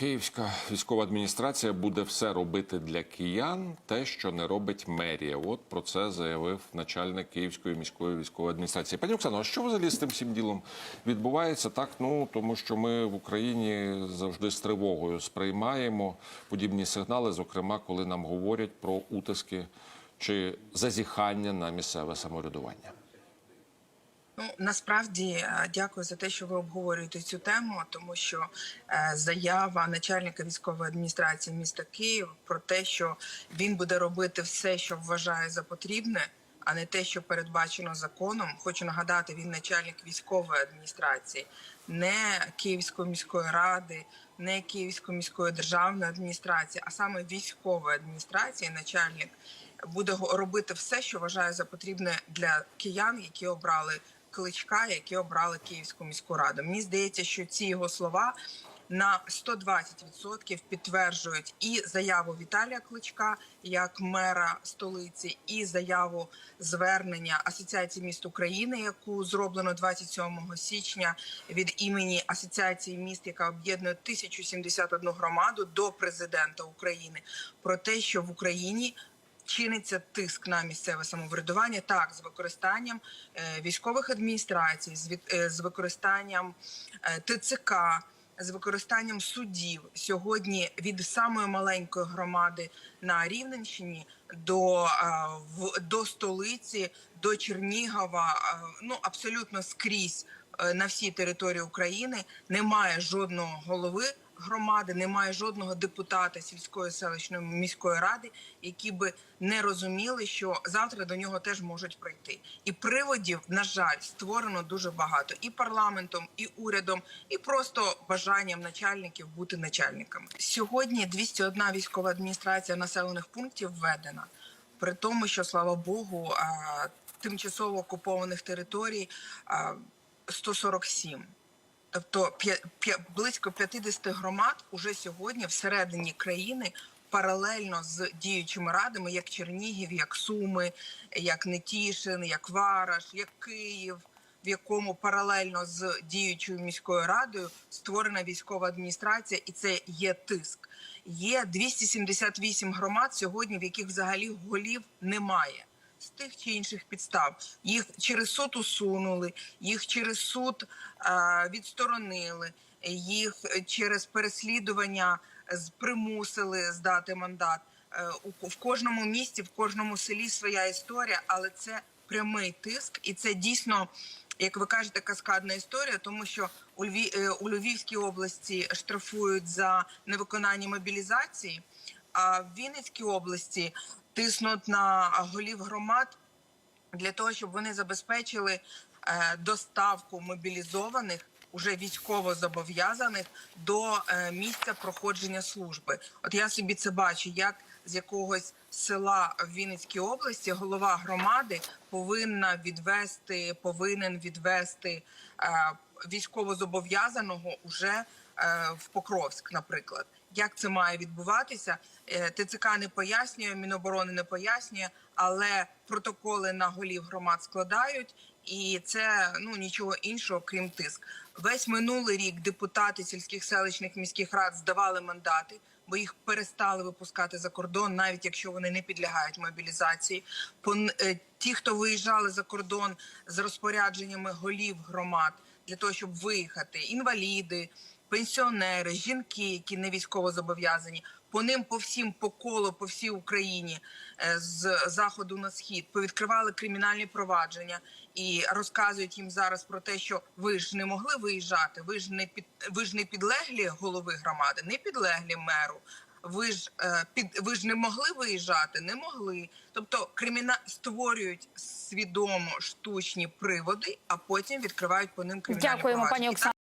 Київська військова адміністрація буде все робити для киян, те, що не робить мерія. От про це заявив начальник Київської міської військової адміністрації. Пані Оксано, а що взагалі з тим всім ділом відбувається? Так, ну тому що ми в Україні завжди з тривогою сприймаємо подібні сигнали, зокрема, коли нам говорять про утиски чи зазіхання на місцеве самоврядування. Ну насправді е, дякую за те, що ви обговорюєте цю тему, тому що е, заява начальника військової адміністрації міста Київ про те, що він буде робити все, що вважає за потрібне, а не те, що передбачено законом. Хочу нагадати, він начальник військової адміністрації, не Київської міської ради, не Київської міської державної адміністрації, а саме військової адміністрації, начальник буде робити все, що вважає за потрібне для киян, які обрали кличка, які обрали Київську міську раду. Мені здається, що ці його слова на 120% підтверджують і заяву Віталія Кличка як мера столиці, і заяву звернення Асоціації міст України, яку зроблено 27 січня від імені Асоціації міст, яка об'єднує 1071 громаду до президента України, про те, що в Україні чиниться тиск на місцеве самоврядування, так з використанням е, військових адміністрацій, з, е, використанням е, ТЦК, з використанням судів. Сьогодні від самої маленької громади на Рівненщині до, до столиці, до Чернігова, ну абсолютно скрізь на всій території України немає жодного голови громади, немає жодного депутата сільської селищної міської ради, які би не розуміли, що завтра до нього теж можуть прийти. І приводів, на жаль, створено дуже багато і парламентом, і урядом, і просто бажанням начальників бути начальниками. Сьогодні 201 військова адміністрація населених пунктів введена. При тому, що слава Богу, тимчасово окупованих територій а, 147. Тобто близько 50 громад уже сьогодні всередині країни паралельно з діючими радами, як Чернігів, як Суми, як Нетішин, як Вараш, як Київ, в якому паралельно з діючою міською радою створена військова адміністрація, і це є тиск. Є 278 громад сьогодні, в яких взагалі голів немає з тих чи інших підстав. Їх через суд усунули, їх через суд е, відсторонили, їх через переслідування примусили здати мандат. Е, у, в кожному місті, в кожному селі своя історія, але це прямий тиск, і це дійсно. Як ви кажете, каскадна історія, тому що у Льві, е, у Львівській області штрафують за невиконання мобілізації, а в Вінницькій області тиснуть на голів громад для того, щоб вони забезпечили е, доставку мобілізованих. Уже військово зобов'язаних до е, місця проходження служби. От я собі це бачу, як з якогось села в Вінницькій області голова громади повинна відвести, повинен відвести е, військовозобов'язаного уже е, в Покровськ, наприклад. Як це має відбуватися? Е, ТЦК не пояснює, Міноборони не пояснює, але протоколи на голів громад складають, і це ну нічого іншого, крім тиск. Весь минулий рік депутати сільських селищних міських рад здавали мандати, бо їх перестали випускати за кордон, навіть якщо вони не підлягають мобілізації. Е, ті, хто виїжджали за кордон з розпорядженнями голів громад для того, щоб виїхати, інваліди, пенсіонери, жінки, які не військово зобов'язані. По ним по всім по колу, по всій Україні е, з заходу на схід повідкривали кримінальні провадження і розказують їм зараз про те, що ви ж не могли виїжджати, ви ж не під ви ж не підлеглі голови громади, не підлеглі меру. Ви ж е, під ви ж не могли виїжджати, не могли. Тобто криміна створюють свідомо штучні приводи, а потім відкривають по ним кримінальні Дякуємо, провадження. пані Оксано.